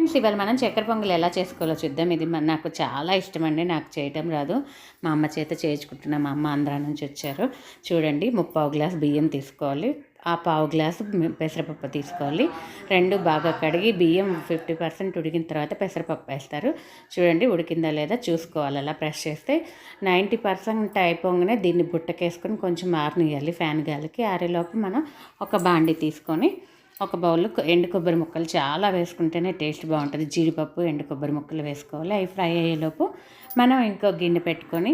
Friends ఇవాళ మనం చక్కెర పొంగల్ ఎలా చేసుకోవాలో చూద్దాం. ఇది నాకు చాలా ఇష్టం అండి నాకు చేయటం రాదు. మా అమ్మ చేత చేయించుకుంటున్నా మా అమ్మ ఆంధ్రా నుంచి వచ్చారు. చూడండి ముప్పావు గ్లాస్ బియ్యం తీసుకోవాలి. ఆ పావు గ్లాసు పెసరపప్పు తీసుకోవాలి. రెండు బాగా కడిగి బియ్యం ఫిఫ్టీ పర్సెంట్ ఉడికిన తర్వాత పెసరపప్పు వేస్తారు. చూడండి ఉడికిందా లేదా చూసుకోవాలి. అలా ప్రెస్ చేస్తే నైంటీ పర్సెంట్ అయిపోగానే దీన్ని బుట్టకేసుకొని కొంచెం ఆరనియాలి ఫ్యాన్ గాలికి. ఆరేలోపు మనం ఒక బాండి తీసుకొని ఒక బౌల్లో ఎండు కొబ్బరి ముక్కలు చాలా వేసుకుంటేనే టేస్ట్ బాగుంటుంది. జీడిపప్పు ఎండు కొబ్బరి ముక్కలు వేసుకోవాలి. అవి ఫ్రై అయ్యేలోపు మనం ఇంకో గిన్నె పెట్టుకొని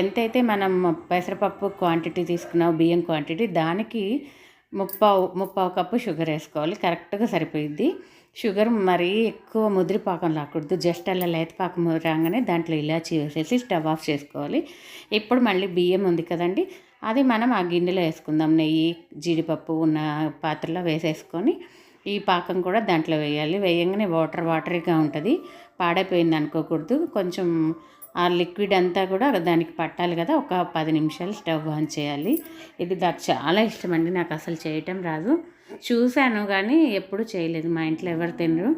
ఎంతైతే మనం పెసరపప్పు క్వాంటిటీ తీసుకున్నాం బియ్యం క్వాంటిటీ దానికి ముప్పావు ముప్పావు కప్పు షుగర్ వేసుకోవాలి. కరెక్ట్గా సరిపోయిద్ది. షుగర్ మరీ ఎక్కువ ముదిరి పాకం రాకూడదు జస్ట్ అలా లేత పాకం రాగానే దాంట్లో ఇలాచి వేసేసి స్టవ్ ఆఫ్ చేసుకోవాలి. ఇప్పుడు మళ్ళీ బియ్యం ఉంది కదండి అది మనం ఆ గిన్నెలో వేసుకుందాం. నెయ్యి జీడిపప్పు ఉన్న పాత్రలో వేసేసుకొని ఈ పాకం కూడా దాంట్లో వేయాలి. వేయంగానే వాటర్ వాటరీగా ఉంటుంది. పాడైపోయింది అనుకోకూడదు. కొంచెం ఆ లిక్విడ్ అంతా కూడా దానికి పట్టాలి కదా. ఒక పది నిమిషాలు స్టవ్ ఆన్ చేయాలి. ఇది నాకు చాలా ఇష్టం అండి. నాకు అసలు చేయటం రాదు. చూశాను కానీ ఎప్పుడు చేయలేదు. మా ఇంట్లో ఎవరు తినరు.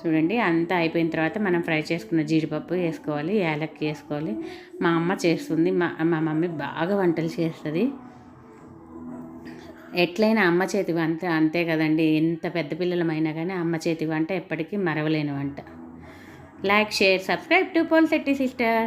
చూడండి అంతా అయిపోయిన తర్వాత మనం ఫ్రై చేసుకున్న జీడిపప్పు వేసుకోవాలి యాలక్కి వేసుకోవాలి. మా అమ్మ చేస్తుంది మా మా మమ్మీ బాగా వంటలు చేస్తుంది. ఎట్లయినా అమ్మ చేతి వంట అంతే కదండి ఎంత పెద్ద పిల్లలమైనా కానీ అమ్మ చేతి వంట ఎప్పటికీ మరవలేని వంట. Like share subscribe to Polsetti sister.